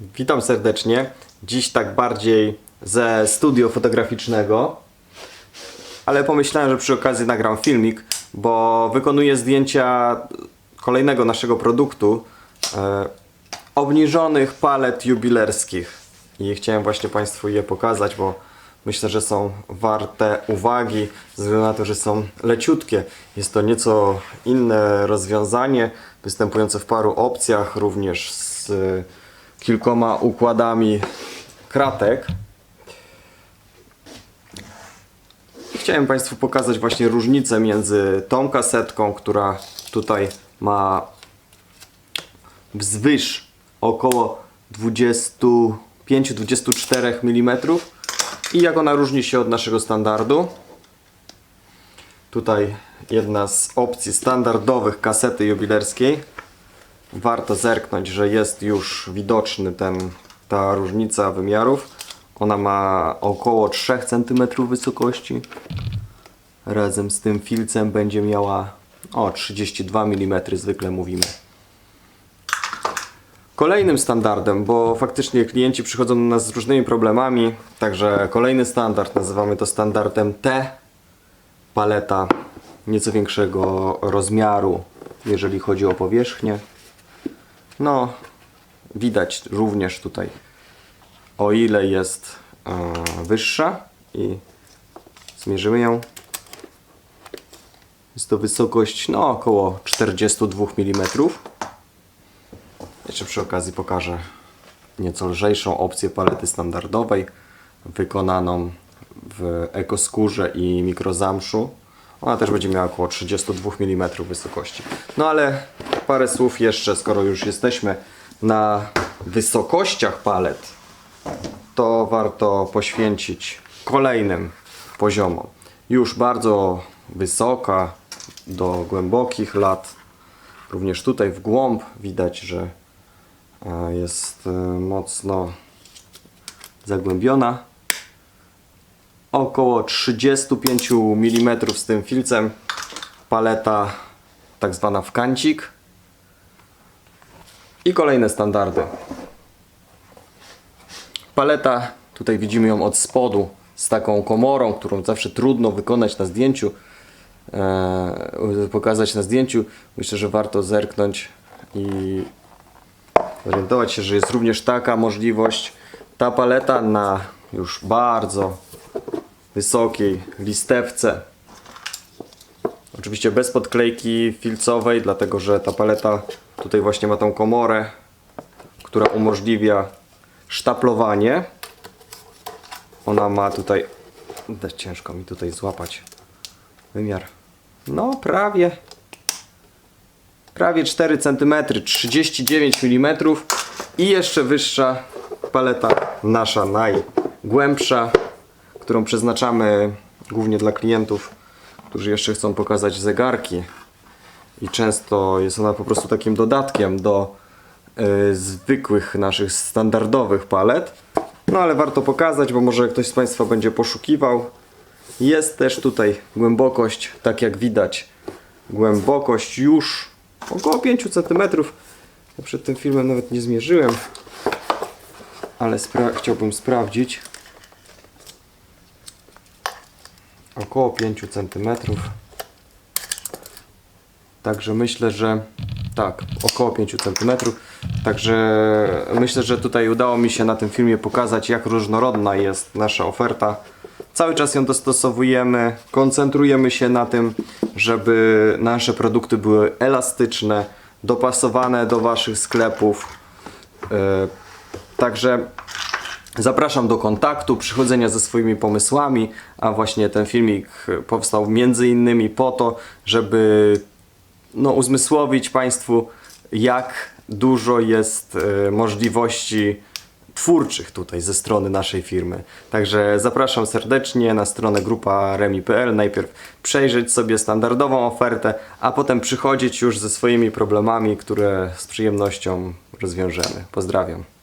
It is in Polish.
Witam serdecznie. Dziś tak bardziej ze studio fotograficznego, ale pomyślałem, że przy okazji nagram filmik, bo wykonuję zdjęcia kolejnego naszego produktu e, obniżonych palet jubilerskich. I chciałem właśnie Państwu je pokazać, bo myślę, że są warte uwagi, ze względu na to, że są leciutkie. Jest to nieco inne rozwiązanie, występujące w paru opcjach, również z kilkoma układami kratek. I Chciałem Państwu pokazać właśnie różnicę między tą kasetką, która tutaj ma wzwyż około 25-24 mm i jak ona różni się od naszego standardu. Tutaj jedna z opcji standardowych kasety jubilerskiej. Warto zerknąć, że jest już widoczny ten, ta różnica wymiarów. Ona ma około 3 cm wysokości. Razem z tym filcem będzie miała o 32 mm zwykle mówimy. Kolejnym standardem, bo faktycznie klienci przychodzą do nas z różnymi problemami, także kolejny standard, nazywamy to standardem T. Paleta nieco większego rozmiaru, jeżeli chodzi o powierzchnię. No, widać również tutaj, o ile jest e, wyższa i zmierzymy ją. Jest to wysokość no, około 42 mm. Jeszcze przy okazji pokażę nieco lżejszą opcję palety standardowej, wykonaną w ekoskórze i mikrozamszu. Ona też będzie miała około 32 mm wysokości. No ale parę słów jeszcze, skoro już jesteśmy na wysokościach palet, to warto poświęcić kolejnym poziomom. Już bardzo wysoka, do głębokich lat. Również tutaj w głąb widać, że e, jest e, mocno zagłębiona. Około 35 mm z tym filcem. Paleta tak zwana w kancik. I kolejne standardy. Paleta, tutaj widzimy ją od spodu, z taką komorą, którą zawsze trudno wykonać na zdjęciu, e, pokazać na zdjęciu. Myślę, że warto zerknąć i zorientować się, że jest również taka możliwość. Ta paleta na już bardzo wysokiej listewce. Oczywiście bez podklejki filcowej, dlatego że ta paleta tutaj właśnie ma tą komorę, która umożliwia sztaplowanie. Ona ma tutaj, ciężko mi tutaj złapać wymiar. No prawie prawie 4 cm, 39 mm i jeszcze wyższa paleta nasza najgłębsza, którą przeznaczamy głównie dla klientów, którzy jeszcze chcą pokazać zegarki i często jest ona po prostu takim dodatkiem do y, zwykłych naszych standardowych palet. No ale warto pokazać, bo może ktoś z Państwa będzie poszukiwał. Jest też tutaj głębokość, tak jak widać, głębokość już około 5 cm. Ja przed tym filmem nawet nie zmierzyłem, ale spra chciałbym sprawdzić. Około 5 cm. Także myślę, że tak, około 5 cm. Także myślę, że tutaj udało mi się na tym filmie pokazać, jak różnorodna jest nasza oferta. Cały czas ją dostosowujemy, koncentrujemy się na tym, żeby nasze produkty były elastyczne, dopasowane do Waszych sklepów. Yy, Także Zapraszam do kontaktu, przychodzenia ze swoimi pomysłami, a właśnie ten filmik powstał między innymi po to, żeby no, uzmysłowić Państwu, jak dużo jest e, możliwości twórczych tutaj ze strony naszej firmy. Także zapraszam serdecznie na stronę grupa remi.pl. Najpierw przejrzeć sobie standardową ofertę, a potem przychodzić już ze swoimi problemami, które z przyjemnością rozwiążemy. Pozdrawiam.